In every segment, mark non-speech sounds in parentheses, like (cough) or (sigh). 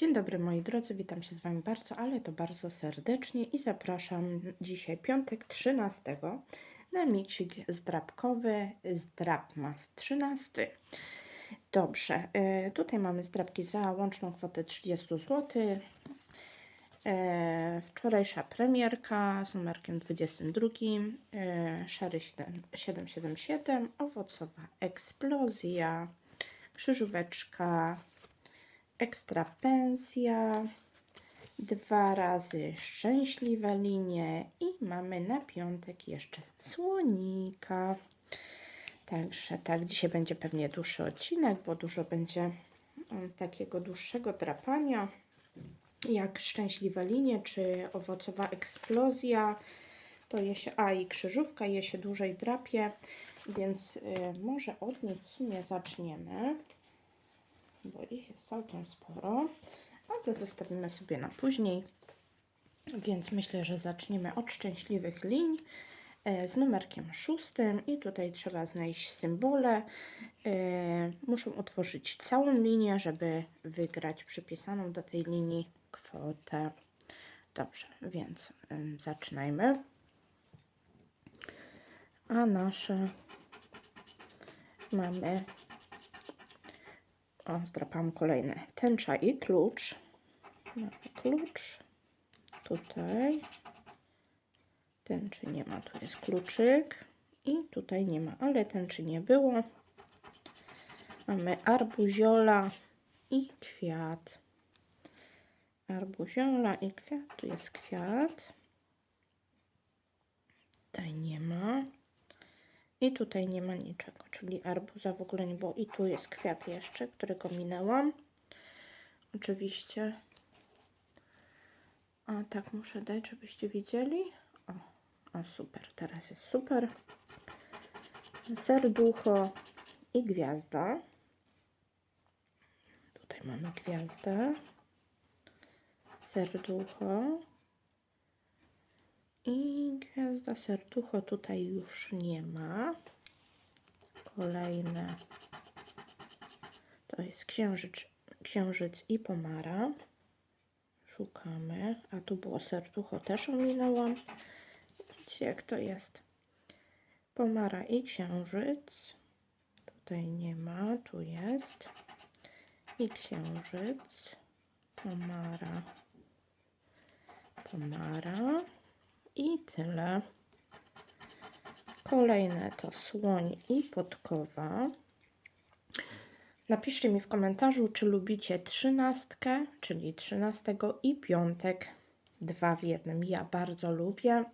Dzień dobry moi drodzy, witam się z Wami bardzo, ale to bardzo serdecznie i zapraszam dzisiaj piątek 13 na miksik zdrabkowy Zdrabmas 13. Dobrze, y, tutaj mamy zdrabki za łączną kwotę 30 zł. E, Wczorajsza premierka z numerkiem 22, e, Szary 7 777, owocowa eksplozja, krzyżóweczka, ekstra pensja, dwa razy szczęśliwe linie i mamy na piątek jeszcze słonika. Także tak, dzisiaj będzie pewnie dłuższy odcinek, bo dużo będzie mm, takiego dłuższego drapania, jak szczęśliwe linie, czy owocowa eksplozja. To je się, a i krzyżówka je się dłużej drapie, więc y, może od nich w sumie zaczniemy bo ich jest całkiem sporo, a to zostawimy sobie na później. Więc myślę, że zaczniemy od szczęśliwych linii e, z numerkiem szóstym i tutaj trzeba znaleźć symbole. E, muszą utworzyć całą linię, żeby wygrać przypisaną do tej linii kwotę. Dobrze, więc zaczynajmy. A nasze mamy o, zdrapałam kolejne. Tęcza i klucz. Mamy klucz. Tutaj. Tęczy nie ma, tu jest kluczyk. I tutaj nie ma, ale tęczy nie było. Mamy arbuziola i kwiat. Arbuziola i kwiat. Tu jest kwiat. Tutaj nie ma. I tutaj nie ma niczego, czyli arbuza w ogóle nie było. I tu jest kwiat jeszcze, którego minęłam. Oczywiście. A tak muszę dać, żebyście widzieli. O, o super, teraz jest super. Serducho i gwiazda. Tutaj mamy gwiazdę. Serducho. Gwiazda serducho tutaj już nie ma. Kolejne to jest księżyc, księżyc i pomara. Szukamy. A tu było serducho, też ominęłam. Widzicie jak to jest. Pomara i księżyc. Tutaj nie ma, tu jest. I księżyc. Pomara. Pomara. I tyle. Kolejne to słoń i podkowa. Napiszcie mi w komentarzu, czy lubicie trzynastkę, czyli trzynastego i piątek. Dwa w jednym. Ja bardzo lubię.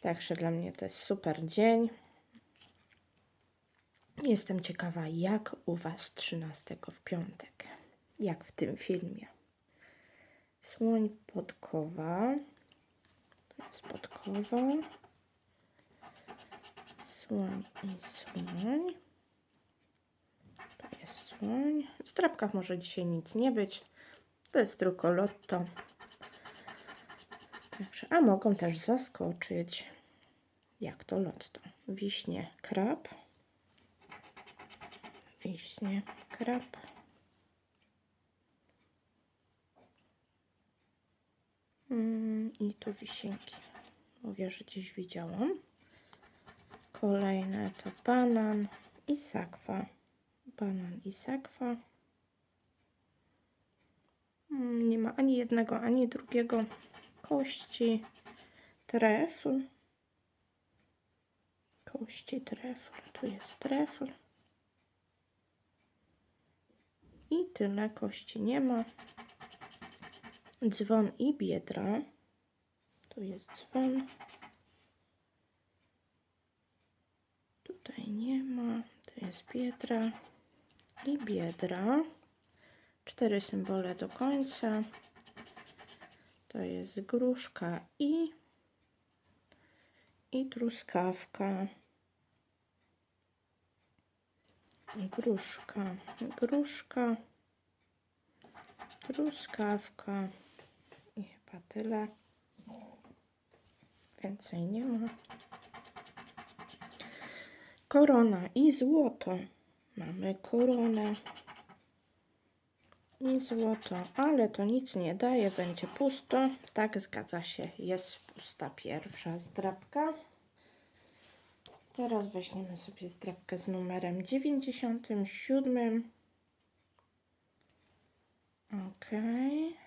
Także dla mnie to jest super dzień. Jestem ciekawa, jak u Was 13 w piątek. Jak w tym filmie. Słoń podkowa. To jest podkowa. Słoń i słoń. Jest słoń. W strapkach może dzisiaj nic nie być. To jest tylko lotto. Także, a mogą też zaskoczyć. Jak to lotto? Wiśnie, krab. Wiśnie, krab. I tu wisienki. Mówię, że gdzieś widziałam. Kolejne to banan i sakwa. Banan i sakwa. Mm, nie ma ani jednego, ani drugiego. Kości, trefl. Kości, trefl. Tu jest trefl. I tyle kości nie ma. Dzwon i biedra. Tu jest dzwon. Tutaj nie ma. To jest biedra i biedra. Cztery symbole do końca. To jest gruszka i i truskawka. Gruszka, gruszka, truskawka Chyba tyle. Więcej nie ma. Korona i złoto. Mamy koronę i złoto, ale to nic nie daje, będzie pusto. Tak, zgadza się, jest pusta pierwsza zdrabka. Teraz weźmiemy sobie zdrabkę z numerem 97. Okej. Okay.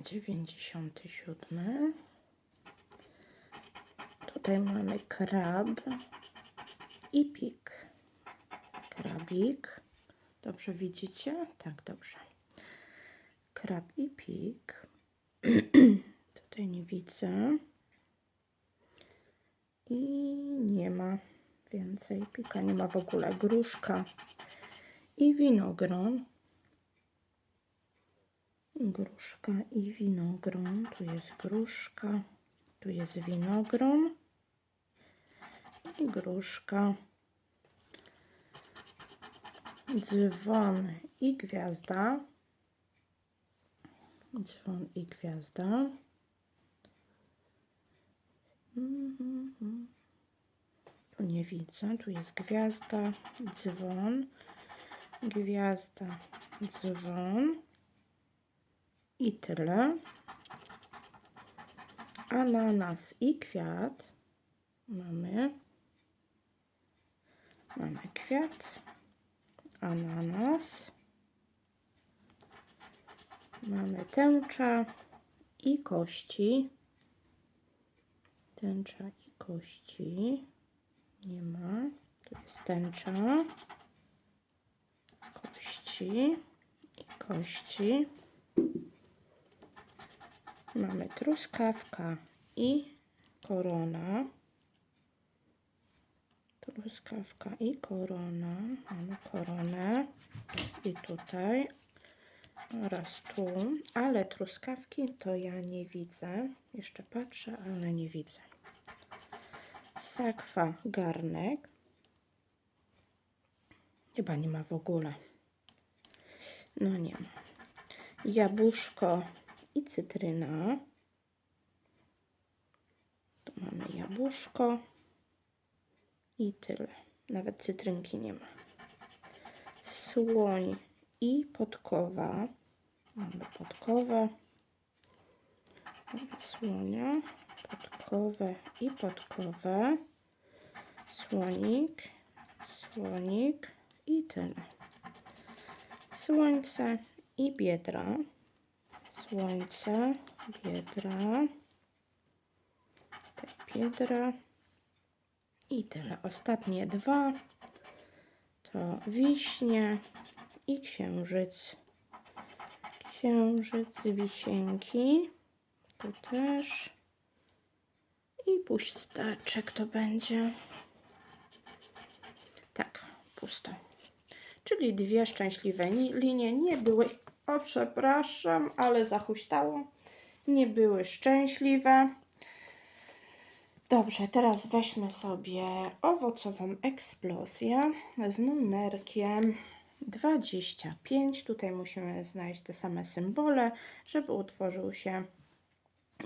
97. Tutaj mamy krab i pik. Krabik. Dobrze widzicie? Tak, dobrze. Krab i pik. (clears throat) tutaj nie widzę. I nie ma więcej pika, nie ma w ogóle gruszka i winogron. Gruszka i winogron. Tu jest gruszka. Tu jest winogron i gruszka. Dzwon i gwiazda. Dzwon i gwiazda. Tu nie widzę. Tu jest gwiazda, dzwon, gwiazda, dzwon. I tyle. Ananas i kwiat. Mamy. Mamy kwiat. Ananas. Mamy tęcza i kości. Tęcza i kości. Nie ma. Tu jest tęcza. Kości i kości. Mamy truskawka i korona. Truskawka i korona. Mamy koronę i tutaj oraz tu, ale truskawki to ja nie widzę. Jeszcze patrzę, ale nie widzę. Sakwa, garnek. Chyba nie ma w ogóle. No nie ma. Jabłuszko i cytryna. Tu mamy jabłuszko i tyle. Nawet cytrynki nie ma. Słoń i podkowa. Mamy podkowę. Mamy słonia, podkowę i podkowę. Słonik, słonik i tyle. Słońce i biedra. Słońce, biedra. Te biedra. I tyle. Ostatnie dwa to wiśnie i księżyc. Księżyc, wisienki. Tu też. I pustaczek to będzie. Tak, pusto. Czyli dwie szczęśliwe ni- linie nie były, o przepraszam, ale zahuśtało. Nie były szczęśliwe. Dobrze, teraz weźmy sobie owocową eksplozję z numerkiem 25. Tutaj musimy znaleźć te same symbole, żeby utworzył się,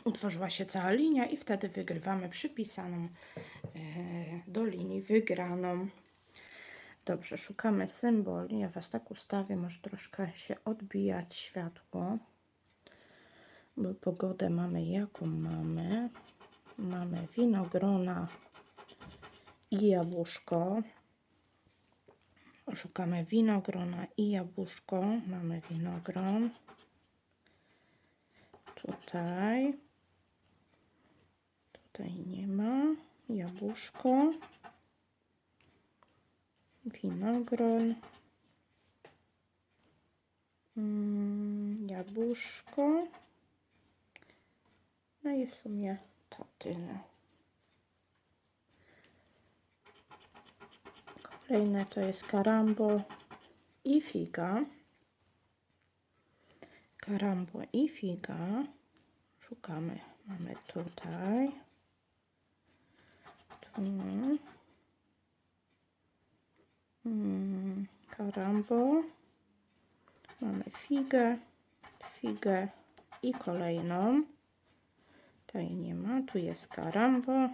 utworzyła się cała linia i wtedy wygrywamy przypisaną e, do linii wygraną. Dobrze, szukamy symboli. Ja Was tak ustawię, może troszkę się odbijać światło, bo pogodę mamy jaką mamy. Mamy winogrona i jabłuszko. Szukamy winogrona i jabłuszko. Mamy winogron. Tutaj. Tutaj nie ma. Jabłuszko. Winogron. Mm, jabłuszko. No i w sumie to tyle. Kolejne to jest karambol i figa. Karambol i figa. Szukamy. Mamy tutaj. Tu. Hmm, karambol. Mamy figę, figę i kolejną. Tutaj nie ma, tu jest karambol.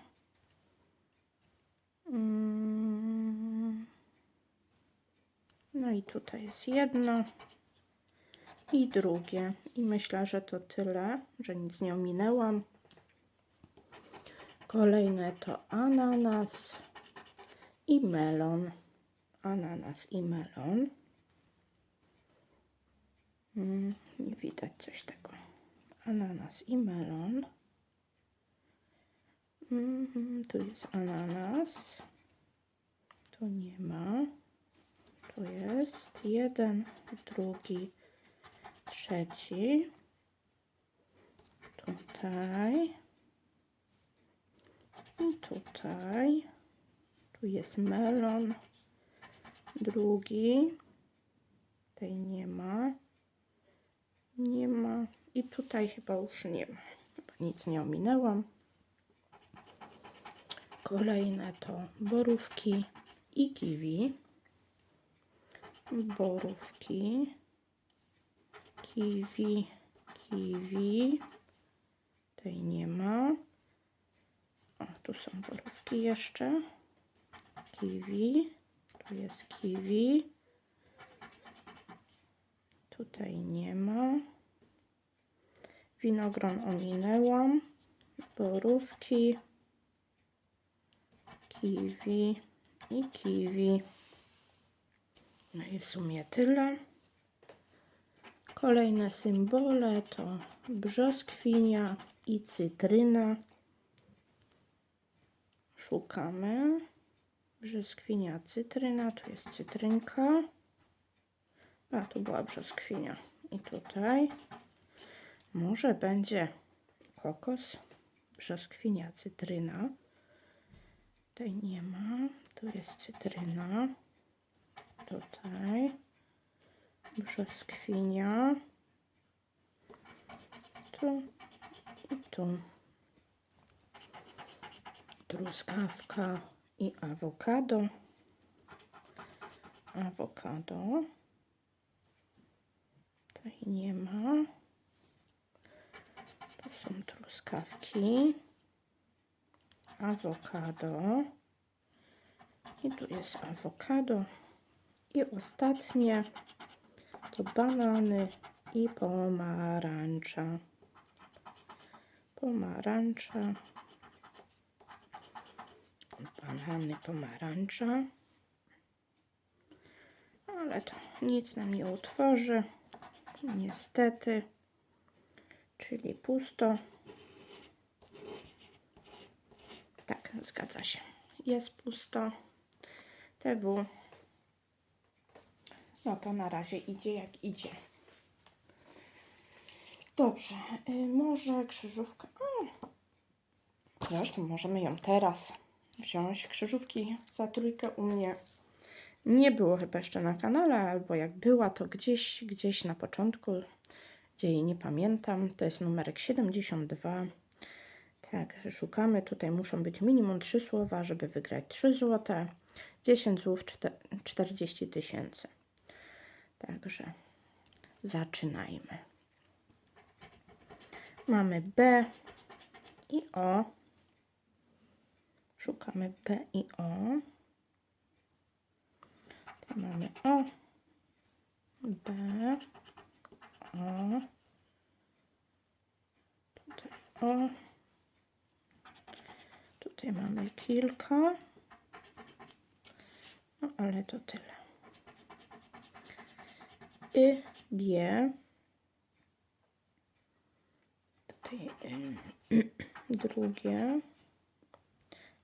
Hmm. No i tutaj jest jedno i drugie. I myślę, że to tyle, że nic nie ominęłam. Kolejne to ananas i melon. Ananas i melon. Mm, nie widać coś tego. Ananas i melon. Mhm, tu jest ananas. Tu nie ma. Tu jest jeden, drugi, trzeci. Tutaj. I tutaj. Tu jest melon. Drugi. Tej nie ma. Nie ma. I tutaj chyba już nie ma. Nic nie ominęłam. Kolejne to borówki i kiwi. Borówki, kiwi, kiwi. Tej nie ma. O, tu są borówki jeszcze. Kiwi. Tu jest kiwi. Tutaj nie ma. Winogron ominęłam. Borówki kiwi i kiwi. No i w sumie tyle. Kolejne symbole to brzoskwinia i cytryna. Szukamy. Brzoskwinia, cytryna. Tu jest cytrynka. A, tu była brzoskwinia. I tutaj może będzie kokos, brzoskwinia, cytryna. Tutaj nie ma. Tu jest cytryna. Tutaj. Brzoskwinia. Tu i tu. Truskawka i awokado. Awokado. Tutaj nie ma. Tu są truskawki awokado. I tu jest awokado. I ostatnie to banany i pomarańcza. Pomarańcza. Banany, pomarańcza. Ale to nic nam nie utworzy. Niestety. Czyli pusto. Tak, zgadza się. Jest pusto. TW. No to na razie idzie jak idzie. Dobrze, y, może krzyżówka. O, zresztą możemy ją teraz wziąć. Krzyżówki za trójkę u mnie nie było chyba jeszcze na kanale, albo jak była, to gdzieś, gdzieś na początku, gdzie jej nie pamiętam. To jest numerek 72. Tak, szukamy. Tutaj muszą być minimum 3 słowa, żeby wygrać 3 zł. 10 słów 40 tysięcy. Także zaczynajmy. Mamy B i O. Szukamy B i O. Tu mamy O, B, O, tutaj O. Tutaj mamy kilka. No ale to tyle. Y, G. Tutaj y, (clears throat) drugie.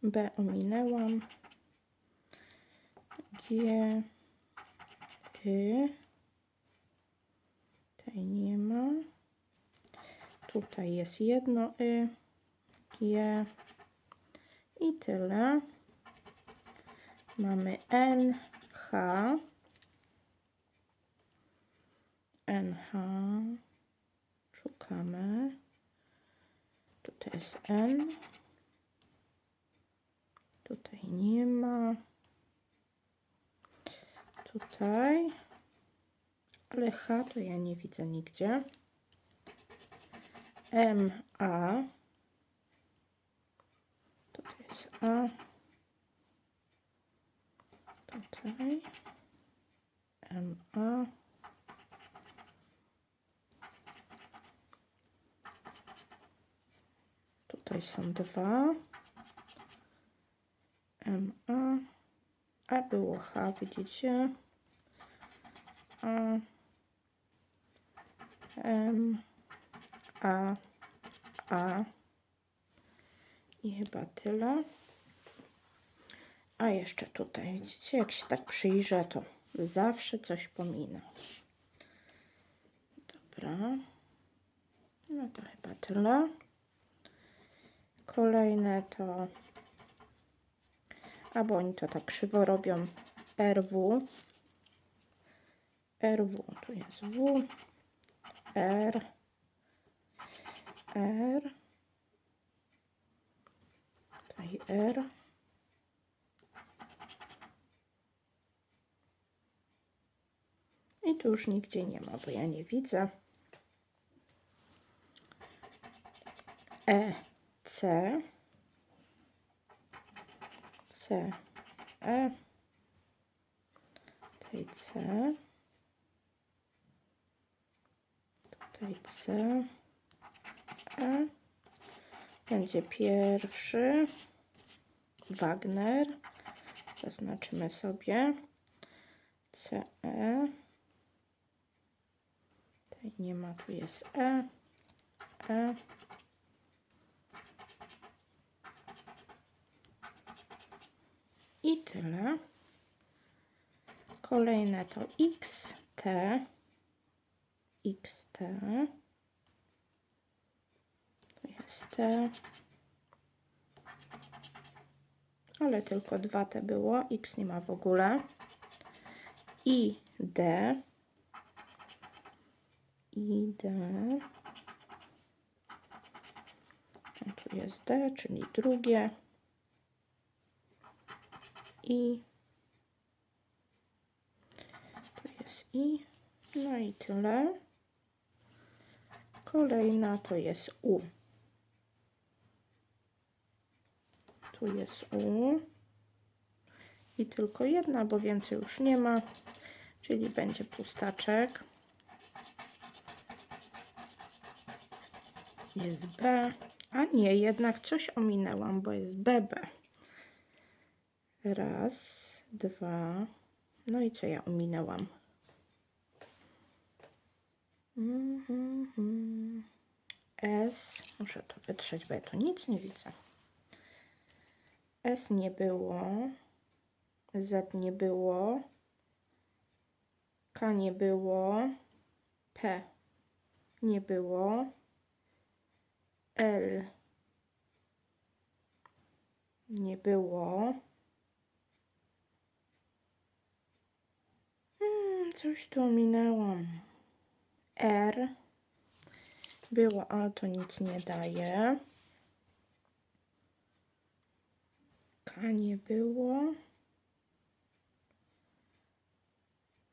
B ominęłam. G. Y. Tutaj nie ma. Tutaj jest jedno Y. G. I tyle. Mamy NH. NH. Szukamy. Tutaj jest N. Tutaj nie ma. Tutaj. Ale H to ja nie widzę nigdzie. M, A. A tutaj MA. Tutaj są dwa. MA. A było H, widzicie? A. M. A. A. I chyba tyle. A jeszcze tutaj, widzicie, jak się tak przyjrzę, to zawsze coś pomina. Dobra. No to chyba tyle. Kolejne to... Albo oni to tak krzywo robią. RW. RW. Tu jest W. R. R. Tutaj R. I tu już nigdzie nie ma, bo ja nie widzę. E, C, C, E, tutaj C, tutaj C, E, będzie pierwszy, Wagner, zaznaczymy sobie, CE, tutaj nie ma, tu jest E, E, I tyle. Kolejne to XT. XT. To jest T. Ale tylko dwa te było. X nie ma w ogóle. I D. I D. Tu jest D, czyli drugie i tu jest i. No i tyle. Kolejna to jest u. Tu jest u. I tylko jedna, bo więcej już nie ma czyli będzie pustaczek. Jest B. A nie, jednak coś ominęłam, bo jest BB Raz, dwa. No i co ja ominęłam? S. Muszę to wytrzeć, bo ja tu nic nie widzę. S nie było. Z nie było. K nie było. P nie było. L nie było. Coś tu ominęłam. R było, ale to nic nie daje. K nie było.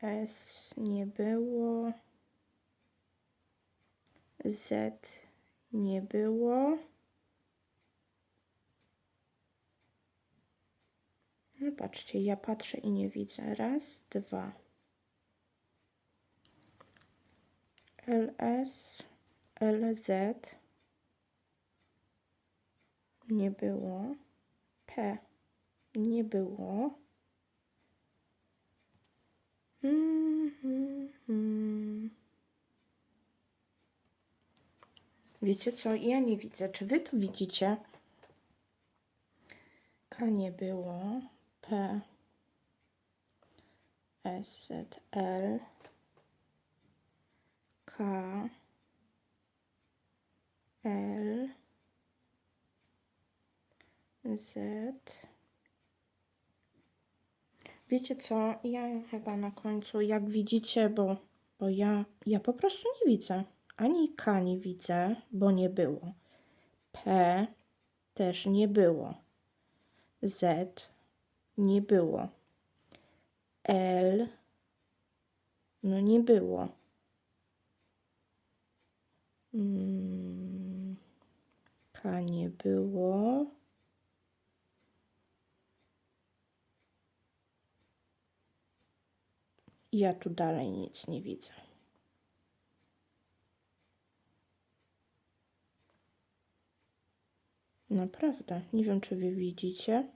S nie było. Z nie było. No patrzcie, ja patrzę i nie widzę. Raz, dwa. LS, LZ nie było, P nie było. Mm, mm, mm. Wiecie co? Ja nie widzę. Czy wy tu widzicie? K nie było. P. S, Z, L. K L Z Wiecie co? Ja chyba na końcu, jak widzicie, bo, bo ja, ja po prostu nie widzę. Ani K nie widzę, bo nie było. P też nie było. Z nie było. L no nie było. K nie było. Ja tu dalej nic nie widzę. Naprawdę, nie wiem czy wy widzicie.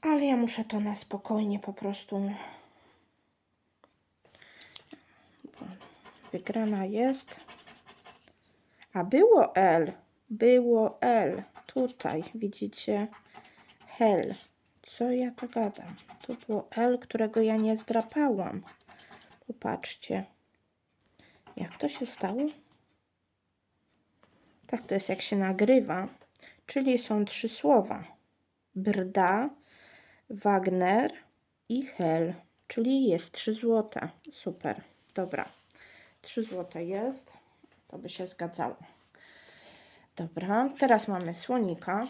Ale ja muszę to na spokojnie po prostu. Wygrana jest. A było L. Było L. Tutaj widzicie Hel. Co ja to gadam? To było L, którego ja nie zdrapałam. Popatrzcie. Jak to się stało? Tak to jest jak się nagrywa. Czyli są trzy słowa. Brda, Wagner i Hel. Czyli jest 3 złote. Super. Dobra. 3 złote jest. To by się zgadzało. Dobra. Teraz mamy słonika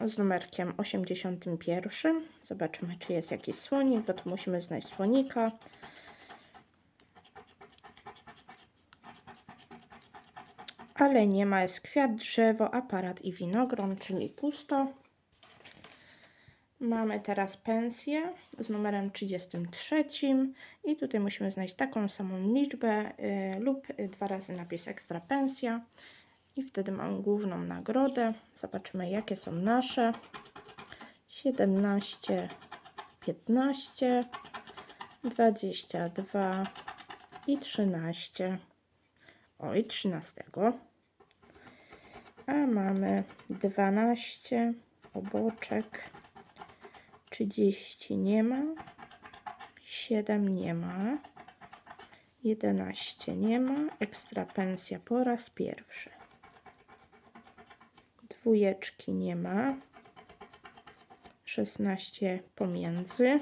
z numerkiem 81. Zobaczymy, czy jest jakiś słonik, bo tu musimy znaleźć słonika. Ale nie ma, jest kwiat, drzewo, aparat i winogron, czyli pusto. Mamy teraz pensję z numerem 33 i tutaj musimy znaleźć taką samą liczbę y, lub dwa razy napis ekstra pensja i wtedy mamy główną nagrodę. Zobaczymy jakie są nasze. 17, 15, 22 i 13. Oj, 13. A mamy 12 oboczek. 30 nie ma. 7 nie ma. 11 nie ma. Ekstra pensja po raz pierwszy. Dwójeczki nie ma. 16 pomiędzy.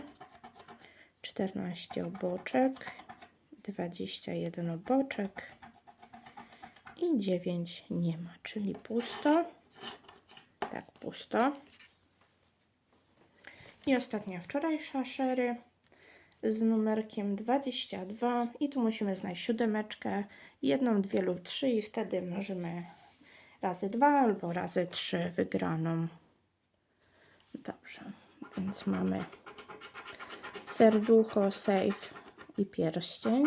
14 oboczek. 21 oboczek. I 9 nie ma, czyli pusto. Tak, pusto. I ostatnia wczorajsza szery z numerkiem 22 i tu musimy znaleźć siódemeczkę, jedną, dwie lub trzy i wtedy możemy razy dwa albo razy trzy wygraną. Dobrze, więc mamy serducho, safe i pierścień,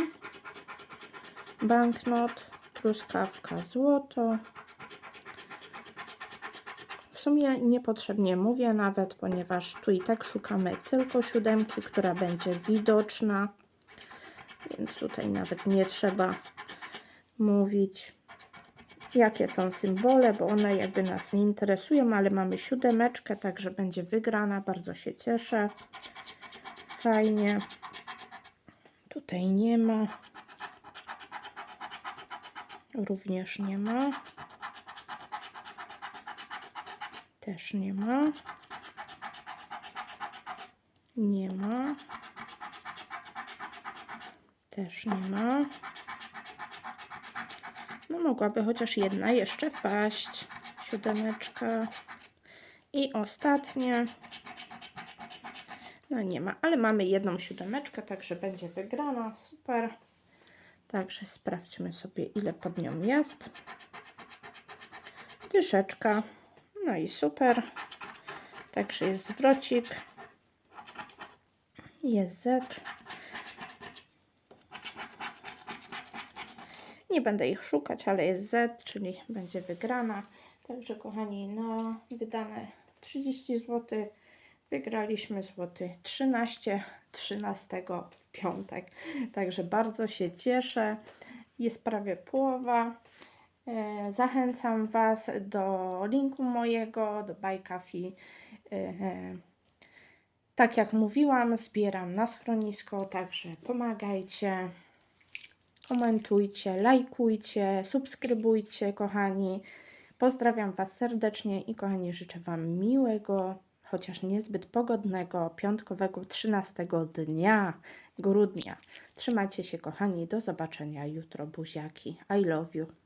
banknot, truskawka, złoto, sumie niepotrzebnie mówię nawet, ponieważ tu i tak szukamy tylko siódemki, która będzie widoczna. Więc tutaj nawet nie trzeba mówić, jakie są symbole, bo one jakby nas nie interesują, ale mamy siódemeczkę, także będzie wygrana. Bardzo się cieszę. Fajnie. Tutaj nie ma. Również nie ma. Też nie ma. Nie ma. Też nie ma. No mogłaby chociaż jedna jeszcze wpaść. Siódemeczka. I ostatnie. No nie ma, ale mamy jedną siódemeczkę, także będzie wygrana. Super. Także sprawdźmy sobie, ile pod nią jest. Dyszeczka. No i super. Także jest zwrocik. Jest Z. Nie będę ich szukać, ale jest Z, czyli będzie wygrana. Także kochani, na wydane 30 zł wygraliśmy złoty 13, 13 w piątek. Także bardzo się cieszę. Jest prawie połowa. E, Zachęcam Was do linku mojego, do Coffee. E, e, Tak jak mówiłam, zbieram na schronisko, także pomagajcie, komentujcie, lajkujcie, subskrybujcie, kochani. Pozdrawiam Was serdecznie i kochani, życzę Wam miłego, chociaż niezbyt pogodnego, piątkowego 13 dnia grudnia. Trzymajcie się, kochani, do zobaczenia jutro, buziaki. I love you.